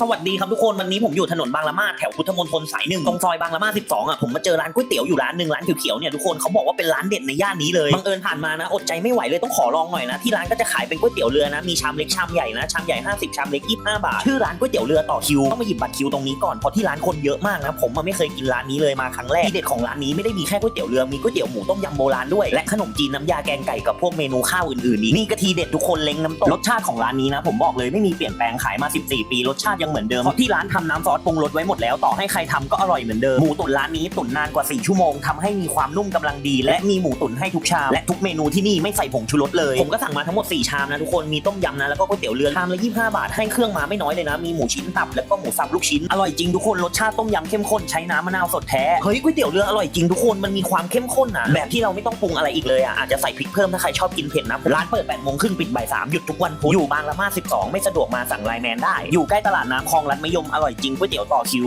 สวัสดีครับทุกคนวันนี้ผมอยู่ถนนบางละมาดแถวพุทธมณฑลสายหนึ่งตรงซอยบางละมาด12อะผมมาเจอร้านก๋วยเตี๋ยวอยู่ร้านหนึ่งร้านเขียวๆเนี่ยทุกคนเขาบอกว่าเป็นร้านเด็ดในย่านนี้เลยบังเอิญผ่านมานะอดใจไม่ไหวเลยต้องขอลองหน่อยนะที่ร้านก็จะขายเป็นก๋วยเตี๋ยวเรือนะมีชามเล็กชามใหญ่นะชามใหญ่ 50 ชามเล็ก25บาทชื่อร้านก๋วยเตี๋ยวเรือต่อคิวต้องมาหยิบบัตรคิวตรงนี้ก่อนเพราะที่ร้านคนเยอะมากนะผมมาไม่เคยกินร้านนี้เลยมาครั้งแรกที่เด็ดของร้านนี้ไม่ได้มีแค่ก๋วยเตี๋ยวเรือมีก๋วยเตี๋ยวหมูต้มยำโบราณด้วยและขนมจีนน้ำยาแกงไก่กับพวกเมนูข้าวอื่นๆนี่นี่กะทีเด็ดทุกคนเล้งน้ำตกรสชาติของร้านนี้นะผมบอกเลยไม่มีเปลี่ยนแปลงขายมา 14 ปีรสชาติยังเหมือนเดิมเพราะที่ร้านทำน้ำซอสปรุงรสไว้หมดแล้วต่อให้ใครทำก็อร่อยเหมือนเดิมหมูตุ๋นร้านนี้ตุ๋นนานกว่า 4 ชั่วโมงทำให้มีความนุ่มกำลังดี และมีหมูตุ๋นให้ทุกชามและทุกเมนูที่นี่ไม่ใส่ผงชูรสเลย ผมก็สั่งมาทั้งหมด 4 ชามนะทุกคนมีต้มยำนะแล้วก็ก๋วยเตี๋ยวเรือชามละ25 บาทให้เครื่องมาไม่น้อยเลยนะมีหมูชิ้นตับแล้วก็หมูสับลูกชิ้นอร่อยจริงทุกคนรสชาติต้มยำเข้มข้นใช้น้ำมะนาวสดแท้เฮ้ยก๋วยเตี๋ยวเรืออร่อยจริงทุกคนมันมีความเข้มข้นนะแบบที่เราไม่ต้องปรุงอะไรอีกเลยอะอาจจะใส่พริกเพิ่มถ้าใครชอบกินเผ็ดนะร้านเปิด8โมงครึ่งปิดบ่าย3หยุดทุกวันพุธอยู่บางละมา12 ไม่สะดวกมาสั่งไลน์แมนได้อยู่ใกล้ตลาดน้ำคลองรัดมะยมอร่อยจริงก๋วยเตี๋ยวต่อคิว